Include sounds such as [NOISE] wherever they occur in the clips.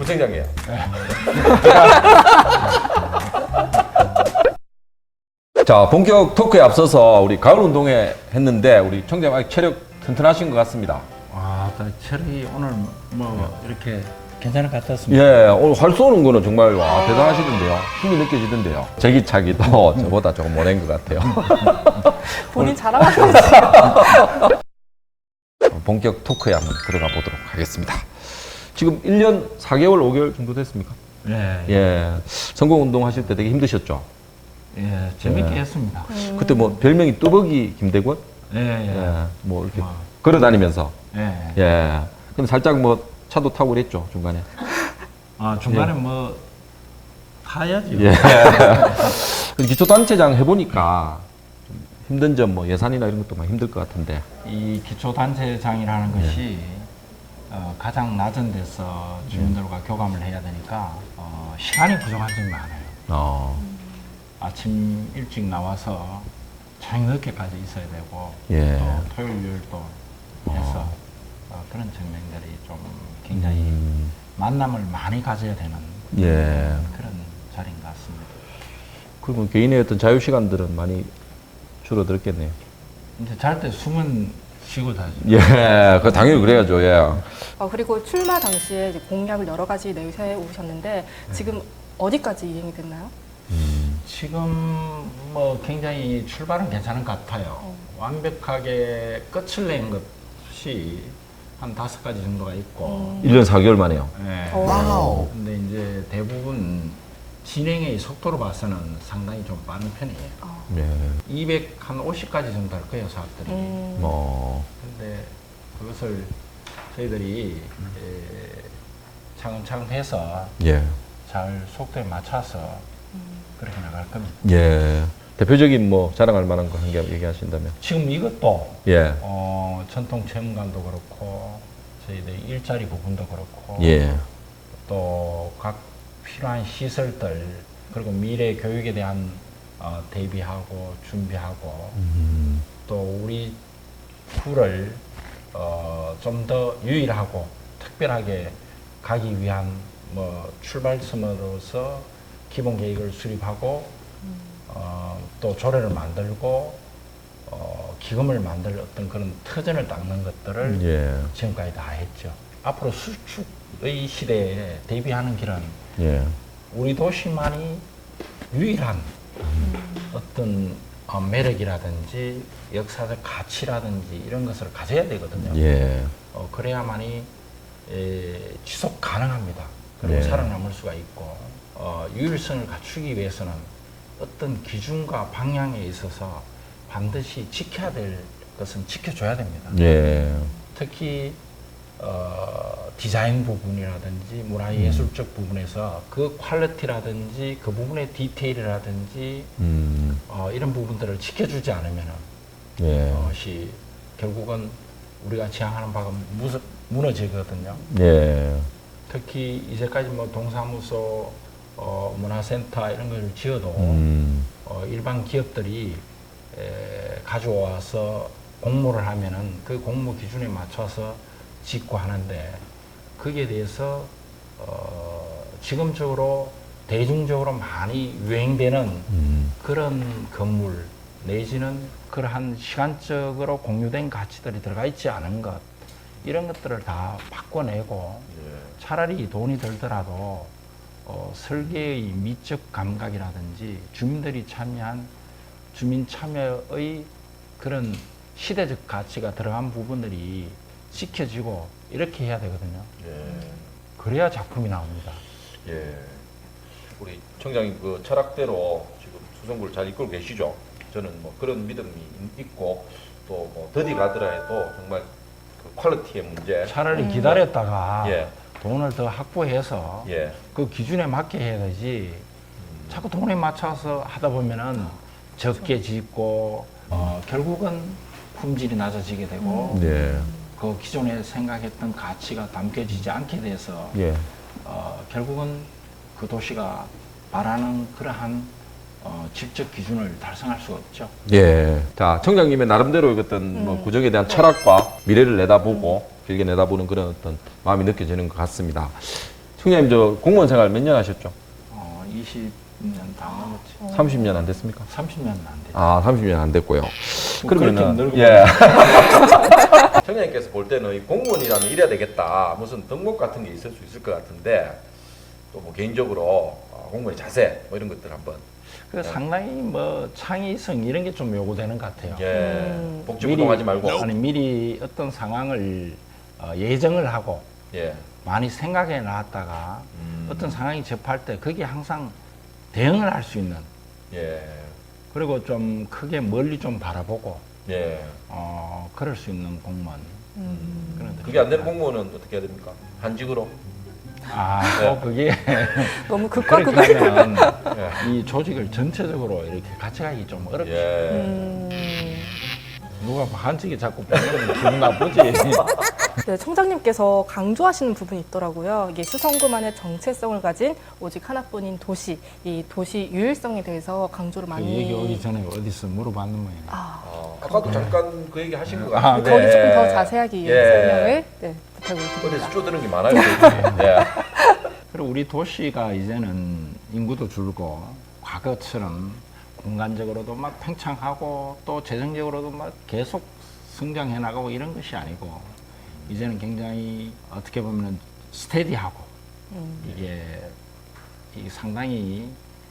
구청장이에요. [LAUGHS] 자, 본격 토크에 앞서서 우리 가을 운동회 했는데 우리 청장 아직 체력 튼튼하신 것 같습니다. 와, 나 체력이 오늘 뭐 이렇게 괜찮을 것 같았습니다. 예, 오늘 활 쏘는 거는 정말 와, 대단하시던데요. 힘이 느껴지던데요. 제기차기도 [LAUGHS] 저보다 조금 오랜 것 같아요. [LAUGHS] 본인 자랑하는 거지. 본격 토크에 한번 들어가 보도록 하겠습니다. 지금 1년 4개월, 5개월 정도 됐습니까? 예, 예, 예. 선거 운동 하실 때 되게 힘드셨죠? 예, 재밌게 예. 했습니다. 그때 뭐 별명이 뚜벅이 김대권? 예, 예, 예. 뭐 이렇게 아. 걸어 다니면서. 예. 예. 근데 살짝 뭐 차도 타고 그랬죠, 중간에. 아, 중간에 뭐 타야죠. 예. [LAUGHS] 기초단체장 해보니까 좀 힘든 점, 뭐 예산이나 이런 것도 많이 힘들 것 같은데. 이 기초단체장이라는 것이 어, 가장 낮은 데서 주민들과 교감을 해야 되니까 어, 시간이 부족한 점이 많아요. 어. 아침 일찍 나와서 저녁 늦게까지 있어야 되고 예. 또 토요일 일도 해서 어, 그런 측면들이 좀 굉장히 음. 만남을 많이 가져야 되는 예. 그런 자리인 것 같습니다. 그리고 개인의 어떤 자유 시간들은 많이 줄어들었겠네요. 이제 잘 때 숨은 쉬고 자죠. 예, 그 당연히 그래야죠. 예. 어, 그리고 출마 당시에 이제 공약을 여러 가지 내세우셨는데 지금 어디까지 이행이 됐나요? 지금 뭐 굉장히 출발은 괜찮은 것 같아요. 완벽하게 끝을 낸 것이 한 다섯 가지 정도가 있고. 1년 4개월 만에요. 예. 와우. 근데 이제 대부분 진행의 속도로 봐서는 상당히 좀 빠른 편이에요. 어. 예. 200, 한 50까지 정도 할 거예요, 사업들이. 음. 뭐. 근데 그것을 저희들이 에, 차근차근 해서 예. 잘 속도에 맞춰서 그렇게 나갈 겁니다. 예. 대표적인 뭐 자랑할 만한 거 한 개 얘기하신다면. 지금 이것도 예. 어, 전통 체험관도 그렇고 저희들 일자리 부분도 그렇고 예. 또 각 필요한 시설들 그리고 미래 교육에 대한 어, 대비하고 준비하고 음. 또 우리 구를 어, 좀 더 유일하고 특별하게 가기 위한 뭐 출발점으로서 기본 계획을 수립하고 어, 또 조례를 만들고 어, 기금을 만들 어떤 그런 터전을 닦는 것들을 예. 지금까지 다 했죠. 앞으로 수축 의 시대에 대비하는 길은 예. 우리 도시만이 유일한 어떤 어, 매력이라든지 역사적 가치라든지 이런 것을 가져야 되거든요. 예. 어, 그래야만이 에, 지속 가능합니다. 그리고 네. 살아남을 수가 있고 어, 유일성을 갖추기 위해서는 어떤 기준과 방향에 있어서 반드시 지켜야 될 것은 지켜줘야 됩니다. 예. 특히 어, 디자인 부분이라든지 문화예술적 부분에서 그 퀄리티라든지 그 부분의 디테일이라든지 음. 어, 이런 부분들을 지켜주지 않으면은 예. 것이 결국은 우리가 지향하는 바가 무, 무너지거든요. 예. 특히 이제까지 뭐 동사무소, 어, 문화센터 이런 걸 지어도 음. 어, 일반 기업들이 에, 가져와서 공모를 하면은 그 공모 기준에 맞춰서 짓고 하는데 거기에 대해서 어, 지금적으로 대중적으로 많이 유행되는 음. 그런 건물 내지는 그러한 시간적으로 공유된 가치들이 들어가 있지 않은 것 이런 것들을 다 바꿔내고 차라리 돈이 들더라도 어, 설계의 미적 감각이라든지 주민들이 참여한 주민 참여의 그런 시대적 가치가 들어간 부분들이 지켜지고 이렇게 해야 되거든요. 그래야 작품이 나옵니다. 예. 우리 청장님 그 철학대로 지금 수성구를 잘 이끌고 계시죠. 저는 뭐 그런 믿음이 있고 또 뭐 더디 가더라도 정말 그 퀄리티의 문제. 차라리 기다렸다가 예. 돈을 더 확보해서 예. 그 기준에 맞게 해야 되지. 자꾸 돈에 맞춰서 하다 보면은 적게 짓고 어, 결국은 품질이 낮아지게 되고 예. 그 기존에 생각했던 가치가 담겨지지 않게 돼서 예. 어, 결국은 그 도시가 바라는 그러한 어, 질적 기준을 달성할 수가 없죠. 예. 자, 청장님의 나름대로 어떤 뭐 구정에 대한 철학과 미래를 내다보고 길게 내다보는 그런 어떤 마음이 느껴지는 것 같습니다. 청장님 저 공무원 생활 몇 년 하셨죠? 어, 20 년 다 넘었지. 30년 안 됐습니까? 30년은 안 돼. 아, 30년 안 됐고요. 뭐 그렇게 늙어 예. [LAUGHS] 청장님께서 볼 때는 이 공무원이라면 이래야 되겠다. 무슨 덕목 같은 게 있을 수 있을 것 같은데 또 뭐 개인적으로 어, 공무원의 자세 뭐 이런 것들 한번 그 상당히 뭐 창의성 이런 게 좀 요구되는 것 같아요. 예. 음. 복지부동하지 말고 아니 미리 어떤 상황을 어, 예정을 하고 예. 많이 생각해 놨다가 음. 어떤 상황이 접할 때 거기에 항상 대응을 할 수 있는 예. 그리고 좀 크게 멀리 좀 바라보고 예. 어, 그럴 수 있는 공무원 음. 그런 그게 안 되는 공무원은 어떻게 해야 됩니까? 한직으로. 아, 네. 또 그게 [LAUGHS] 너무 극과 그렇게 극을. 하면 예. 이 조직을 전체적으로 이렇게 같이 가기 좀 어렵죠. 예. 음. 누가 한쪽에 자꾸 보면 기분 나쁘지. [LAUGHS] 네, 청장님께서 강조하시는 부분이 있더라고요. 이게 수성구만의 정체성을 가진 오직 하나뿐인 도시, 이 도시 유일성에 대해서 강조를 그 많이. 얘기 오기 전에 어디서 물어봤는 모양이네. 아, 아, 아까도 잠깐 그 얘기 하신 것 아, 같은데. 거기 조금 더 자세하게 예. 설명을 네, 부탁을 어디서 드립니다. 쪼드는 게 많아요. 저희들이. 예. 그리고 우리 도시가 이제는 인구도 줄고 과거처럼 공간적으로도 막 팽창하고 또 재정적으로도 막 계속 성장해 나가고 이런 것이 아니고 이제는 굉장히 어떻게 보면 스테디하고 음. 이게 이 상당히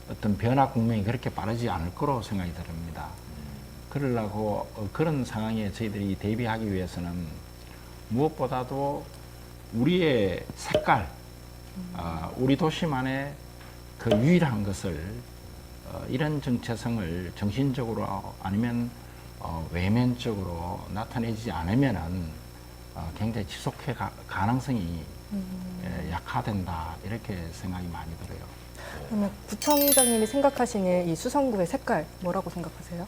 어떤 변화 국면이 그렇게 빠르지 않을 거로 생각이 듭니다. 그러려고 어, 그런 상황에 저희들이 대비하기 위해서는 무엇보다도 우리의 색깔, 아, 우리 도시만의 그 유일한 것을 어, 이런 정체성을 정신적으로 아니면 어, 외면적으로 나타내지 않으면은 어, 굉장히 지속해 가, 가능성이 예, 약화된다 이렇게 생각이 많이 들어요. 그러면 구청장님이 생각하시는 이 수성구의 색깔 뭐라고 생각하세요?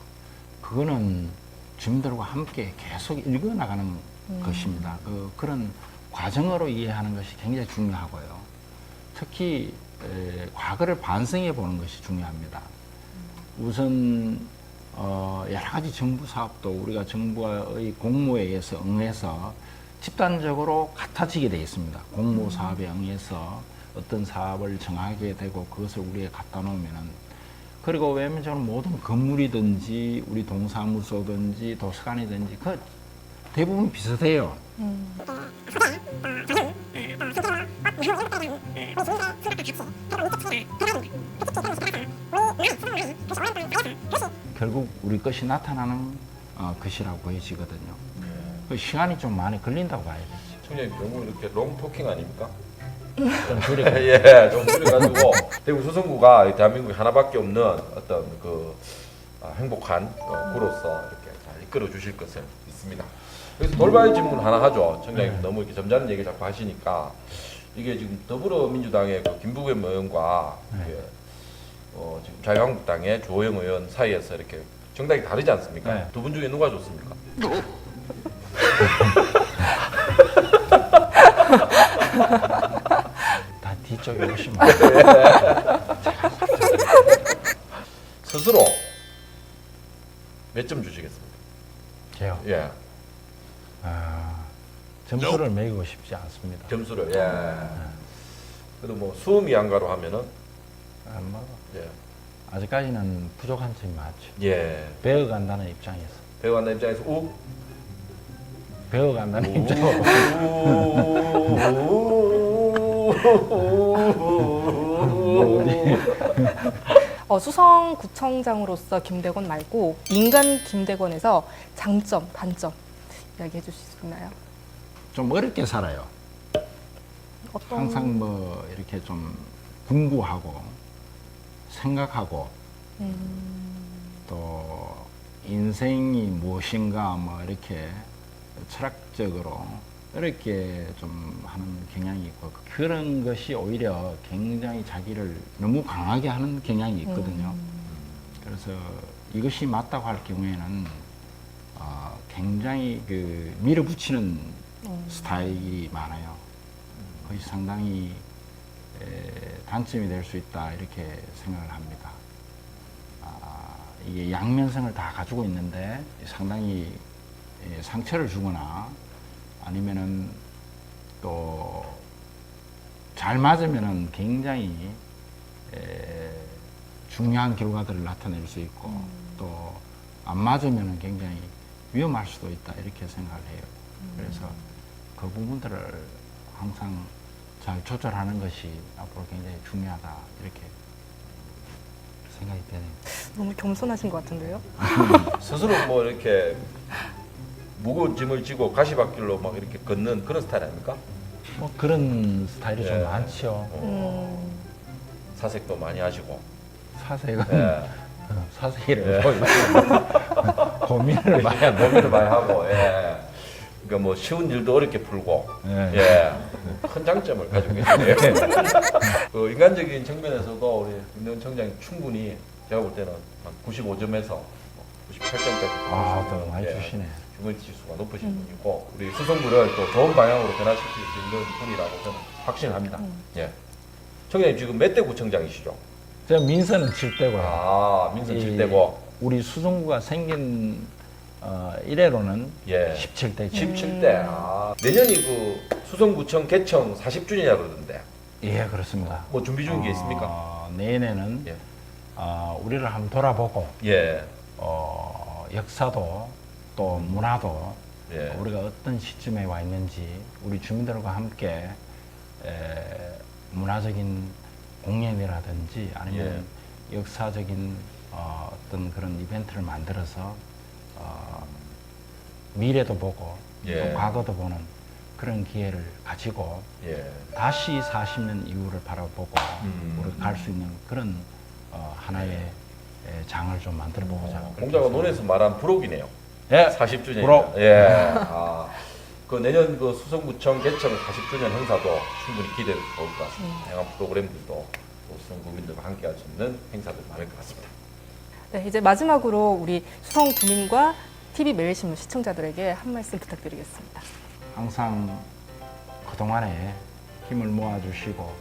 그거는 주민들과 함께 계속 읽어나가는 음. 것입니다. 그, 그런 과정으로 이해하는 것이 굉장히 중요하고요. 특히 에, 과거를 반성해 보는 것이 중요합니다. 우선 어, 여러 가지 정부 사업도 우리가 정부의 공모에 의해서 응해서 집단적으로 같아지게 되어 있습니다. 공모 사업에 응해서 어떤 사업을 정하게 되고 그것을 우리에 갖다 놓으면은 그리고 외면적으로 모든 건물이든지 우리 동사무소든지 도서관이든지 그 대부분 비슷해요. 음. 결국 우리 것이 나타나는 어, 것이라고 보여지거든요. 그 시간이 좀 많이 걸린다고 봐야 되죠. 청장님 너무 이렇게 롱 토킹 아닙니까? 좀 줄이고. [LAUGHS] 예, 좀 줄여가지고 대구 수성구가 이 대한민국에 하나밖에 없는 어떤 그 아, 행복한 어, 구로서 이렇게 잘 이끌어 주실 것을 믿습니다. 여기서 돌발 질문 하나 하죠. 청장님 네. 너무 이렇게 점잖은 얘기 자꾸 하시니까 이게 지금 더불어민주당의 그 김부겸 의원과 네. 이게 어, 지금 자유한국당의 조호영 의원 사이에서 이렇게 정당이 다르지 않습니까? 네. 두분 중에 누가 좋습니까? [LAUGHS] 다 뒤쪽에 오시면 [LAUGHS] 스스로 몇 점 주시겠습니까? 돼요. 예, 아, 점수를 매기고 싶지 않습니다. 점수를 예. 그래도 뭐 수음 이 안가로 하면은 아, 뭐, 예, 아직까지는 부족한 점이 많죠. 예. 배워간다는 입장에서. 배우한다 입장에서 우. 배워간다는 어디 어, 수성구청장으로서 김대건 말고 인간 김대건에서 장점, 단점 이야기해 주실 수 있나요? 좀 어렵게 살아요. 어떤 항상 뭐 이렇게 좀 궁구하고 생각하고 음, 또 인생이 무엇인가 뭐 이렇게 철학적으로 이렇게 좀 하는 경향이 있고 그런 것이 오히려 굉장히 자기를 너무 강하게 하는 경향이 있거든요. 그래서 이것이 맞다고 할 경우에는 어, 굉장히 그 밀어붙이는 음. 스타일이 많아요. 그것이 상당히 에, 단점이 될 수 있다 이렇게 생각을 합니다. 아, 이게 양면성을 다 가지고 있는데 상당히 에, 상처를 주거나 아니면은 또 잘 맞으면은 굉장히 에, 중요한 결과들을 나타낼 수 있고 또안 맞으면은 굉장히 위험할 수도 있다 이렇게 생각을 해요. 그래서 그 부분들을 항상 잘 조절하는 것이 앞으로 굉장히 중요하다 이렇게 생각이 되네요. 너무 겸손하신 것 같은데요? [LAUGHS] 스스로 뭐 이렇게 무거운 짐을 지고 가시밭길로 막 이렇게 걷는 그런 스타일 아닙니까? 뭐 그런 스타일이 예. 좀 많죠. 어, 음, 사색도 많이 하시고. 사색은 예. [LAUGHS] 사색이를 예. [LAUGHS] 고민을 많이 하고 고민을 많이 하고. 예. 그러니까 뭐 쉬운 일도 어렵게 풀고. 예. 예. 큰 장점을 가지고 계시네요. [LAUGHS] 그 인간적인 측면에서도 우리 김대훈 청장이 충분히 제가 볼 때는 한 95점에서 98점까지 아, 또 많이 예. 주시네. 주문 지수가 높으신 분이고 우리 수성구를 또 좋은 방향으로 변화시킬 수 있는 분이라고 저는 확신합니다. 예. 청장님 지금 몇 대 구청장이시죠? 제가 민선은 7대고요. 아 민선 7대고 우리 수성구가 생긴 어, 이래로는 예. 17대죠. 17대. 아, 내년이 그 수성구청 개청 40주년이라 그러던데 예, 그렇습니다. 뭐 준비 중인 게 있습니까? 어, 내년에는 예. 어, 우리를 한번 돌아보고 예. 어, 역사도 또 문화도 예. 우리가 어떤 시점에 와 있는지 우리 주민들과 함께 에, 문화적인 공연이라든지 아니면 역사적인 어, 어떤 그런 이벤트를 만들어서 어, 미래도 보고 예. 또 과거도 보는 그런 기회를 가지고 예. 다시 40년 이후를 바라보고 음. 우리가 갈 수 있는 그런 어, 하나의 에, 장을 좀 만들어 보고자. 공자가 논에서 말한 부록이네요. 예, 40주년. 부록. 예. 아, 그 내년 그 수성구청 개청 40주년 행사도 충분히 기대될 것 같습니다. 다양한 프로그램들도 또 수성 구민들과 함께 할 수 있는 행사들 많을 것 같습니다. 네, 이제 마지막으로 우리 수성 구민과 TV 매일신문 시청자들에게 한 말씀 부탁드리겠습니다. 항상 그동안에 힘을 모아주시고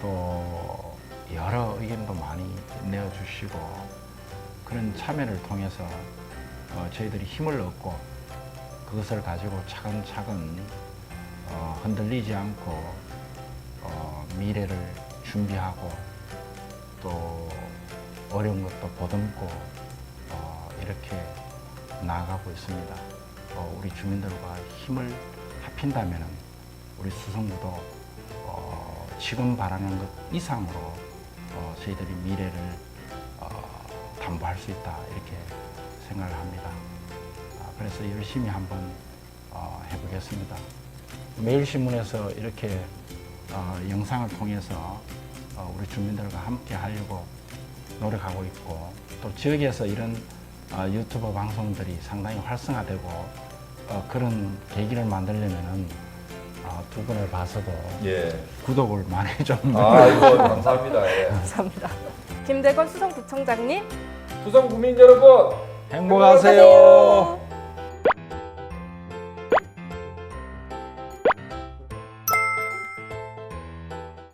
또 여러 의견도 많이 내어주시고 그런 참여를 통해서 어, 저희들이 힘을 얻고 그것을 가지고 차근차근 어, 흔들리지 않고 어, 미래를 준비하고 또 어려운 것도 보듬고 어, 이렇게 나아가고 있습니다. 어, 우리 주민들과 힘을 합친다면 우리 수성구도 어, 지금 바라는 것 이상으로 어, 저희들이 미래를 어, 담보할 수 있다 이렇게 생각을 합니다. 아, 그래서 열심히 한번 어, 해보겠습니다. 매일신문에서 이렇게 어, 영상을 통해서 어, 우리 주민들과 함께 하려고 노력하고 있고 또 지역에서 이런 어, 유튜브 방송들이 상당히 활성화되고 어, 그런 계기를 만들려면은 어, 두 분을 봐서도 예. 구독을 많이 [LAUGHS] 좀 아, 이거 감사합니다. 예. [LAUGHS] 감사합니다. 김대건 수성구청장님 수성 구민 여러분 행복하세요.